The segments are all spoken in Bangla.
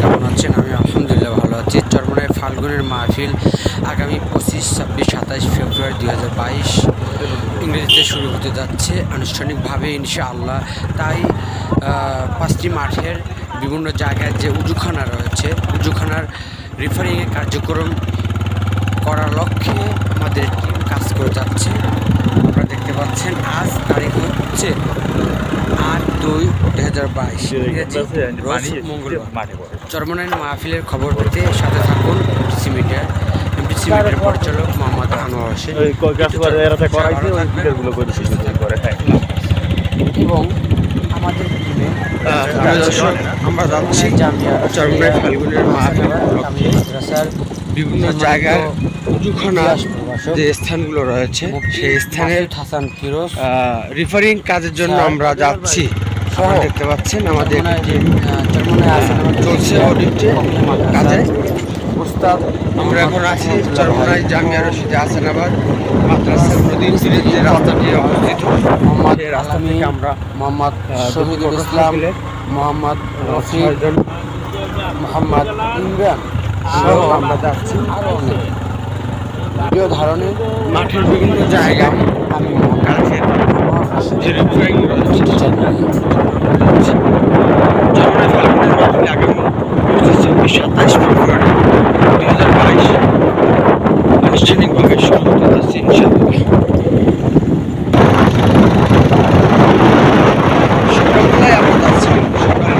কেমন আমি ভালো আছি। ফাল্গুনের মাহফিল আগামী পঁচিশ, ছাব্বিশ, সাতাশ ফেব্রুয়ারি দুই হাজার বাইশ ইংরেজিতে শুরু হতে যাচ্ছে আনুষ্ঠানিকভাবে, ইনশাআল্লাহ। তাই পাঁচটি মাঠের বিভিন্ন জায়গায় যে উজুখানা রয়েছে, উজুখানার রিফারিংয়ের কার্যক্রম করার লক্ষ্যে আমাদের কাজ করে যাচ্ছে। আপনারা দেখতে পাচ্ছেন আজ তারিখ হচ্ছে আট দুই দুই হাজার বাইশ। মঙ্গলবার। চরমনাইন মাহফিলের খবর পেতে সাথে থাকুন এমপিসি মিডিয়ার পরিচালক মোহাম্মদ আনোয়ার হোসেন। হ্যাঁ। এবং আমাদের প্রিয় দর্শক, আমরা যাচ্ছি চরমনাই ফাল্গুনের মাহফিল। মাদ্রাসার বিভিন্ন জায়গার উজুখানা যে স্থানগুলো রয়েছে সেই স্থানের হাসান ফিরোজ রিফারিং কাজের জন্য আমরা যাচ্ছি। আপনারা দেখতে পাচ্ছেন আমাদের টিম চলছে অডিটে কাজে। উস্তাদ আমরা এখন আছি চরমনাই জামিয়া রশিদে হাসানাবাদ মাদ্রাসার তীরে যে রাস্তাটি অবস্থিত। সেই রাস্তা থেকে আমরা মোহাম্মদ শহীদুল ইসলাম মোহাম্মদ রফিক মোহাম্মদ ইমরান। সহ আমরা যাচ্ছি। আরও অনেক প্রিয় ধারণে মাঠের বিভিন্ন জায়গায় আমি ছাব্বিশ সাতাইশ ফেব্রুয়ারি দু হাজার বাইশ। আনুষ্ঠানিকভাবে শুরু হতে যাচ্ছে ইনশাআল্লাহ সকালবেলায় আমরা যাচ্ছি কিন্তু সকালে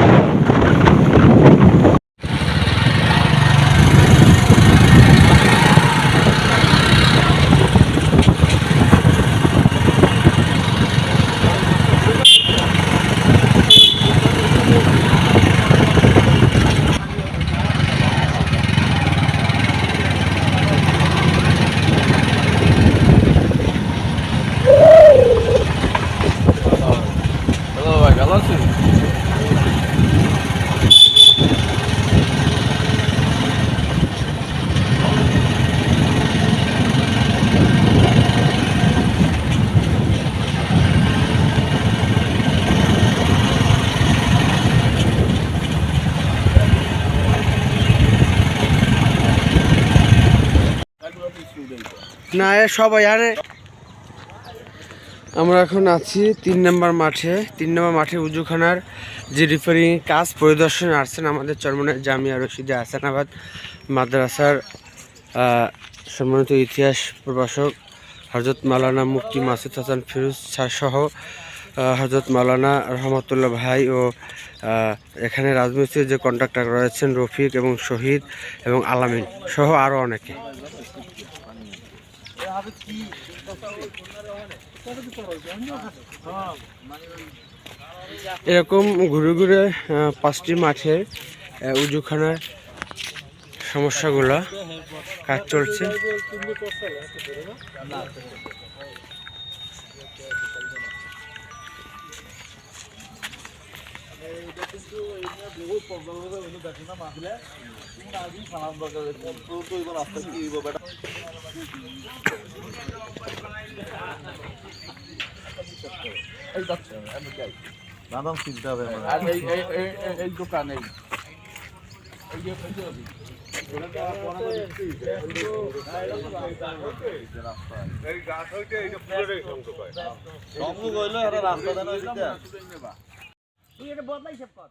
না, এ সবাই, আরে। আমরা এখন আছি তিন নম্বর মাঠে, তিন নম্বর মাঠে উজুখানার যে রিপেয়ারিং কাজ পরিদর্শনে আসছেন আমাদের চরমনের জামিয়া রশিদে হাসানাবাদ মাদ্রাসার সম্মানিত ইতিহাস প্রভাষক হজরত মালানা মুফতি মাসুদ হাসান ফিরোজ সহ হজরত মালানা রহমতুল্লাহ ভাই ও এখানে রাজমিস্ত্রির যে কন্ট্রাক্টর রয়েছেন রফিক এবং শহীদ এবং আলামিন সহ আরও অনেকে। এরকম ঘুরে ঘুরে পাঁচটি মাঠের উজুখানার সমস্যাগুলো কাজ চলছে। নানান চিন্তা হবে আমার আর এই এই এই এই- এই দোকান এই এই যে এই যে রংপুর গইলো একটা রাস্তা ওই তুই এটা বদলাই সব কর।